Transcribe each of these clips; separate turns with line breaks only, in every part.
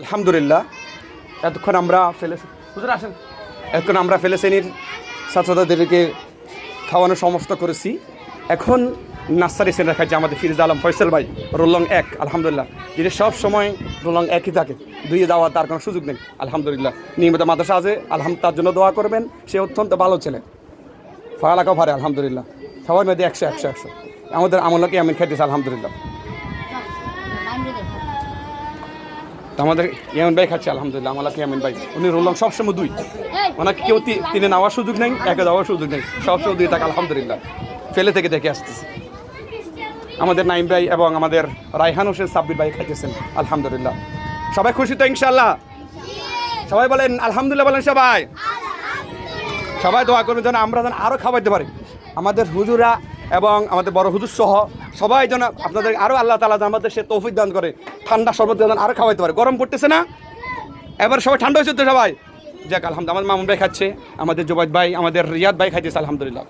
আলহামদুলিল্লাহ। এতক্ষণ আমরা ফেলে হুজুর আসেন। এতক্ষণ আমরা ফেলেসেনির ছাত্রছাত্রীদেরকে খাওয়ানো সমস্ত করেছি। এখন নার্সারি সেন্টার খাচ্ছে আমাদের ফিরোজ আলম ফয়সাল ভাই, রোলং এক, আলহামদুলিল্লাহ। যিনি সব সময় রোলং একই থাকে। দুইয়ে দেওয়া তার কোনো সুযোগ নেই। আলহামদুলিল্লাহ। নিয়মিত মাদ্রাসা আছে, আলহাম তার জন্য দোয়া করবেন। সে অত্যন্ত ভালো ছেলে। পড়ালেখাও পারে আলহামদুলিল্লাহ। সবার মধ্যে একশো একশো একশো। আমাদের আমলকে আমি খাইতেছি আলহামদুলিল্লাহ। আমাদের ইয়ামিন ভাই খাচ্ছে আলহামদুলিল্লাহ আমাকে ইয়ামিন ভাই। উনি রোলং সবসময় দুই। ওনাকে কেউ তিনে নেওয়ার সুযোগ নেই একে দেওয়ার সুযোগ নেই। সবসময় দুই থাকে আলহামদুলিল্লাহ। ফেলে থেকে দেখে আসতেছে। আমাদের নাইম ভাই এবং আমাদের রায়হান হোসেন সাব্বির ভাই খাইতেছেন আলহামদুলিল্লাহ। সবাই খুশি তো ইনশাল্লাহ সবাই বলেন আলহামদুলিল্লাহ বলেন সবাই। সবাই দোয়া করবেন যেন আমরা যেন আরও খাওয়াইতে পারি। আমাদের হুজুরা এবং আমাদের বড় হুজুর সহ সবাই যেন আপনাদের আরও আল্লাহ তালা আমাদের সে তৌফিক দান করে। ঠান্ডা শরবত যেন আরও খাওয়াইতে পারে। গরম পড়তেছে না? এবার সবাই ঠান্ডা হয়েছে তো সবাই? যাক আলহামদুলিল্লাহ আমাদের মামুন ভাই খাচ্ছে আমাদের জুবাইদ ভাই আমাদের রিয়াদ ভাই খাইতেছে আলহামদুলিল্লাহ।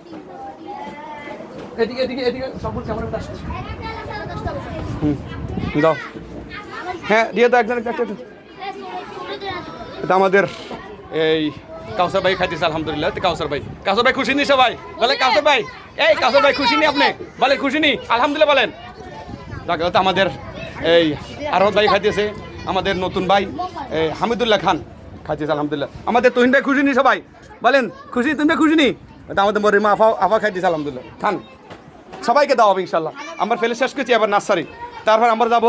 এদিকে এদিকে এদিকে সবগুলো ক্যামেরা আসছে হুম দাও। হ্যাঁ রিয়াদ একজন আমাদের এই কাউসার ভাই খাইতেছে, আলহামদুলিল্লাহ। কাউসার ভাই। কাউসার ভাই খুশি নি সবাই? বলে, কাউসার ভাই, এই কাউসার ভাই খুশি নি আপনি? বলে, খুশি নি। আলহামদুলিল্লাহ, বলেন। তো আমাদের এই আরহত ভাই খাইতেছে, আমাদের নতুন ভাই, এই হামিদুল্লাহ খান খাইতেছে, আলহামদুলিল্লাহ। আমাদের তুহিন ভাই খুশি নি সবাই? বলেন, খুশি তুমি খুশি নি? আমাদের মরিমা আফা আফা খাইতেছে, আলহামদুলিল্লাহ। খান, সবাইকে দাও ইনশাল্লাহ আমরা ফেলে শেষ করছি, এবার নার্সারি। তারপর আমরা যাব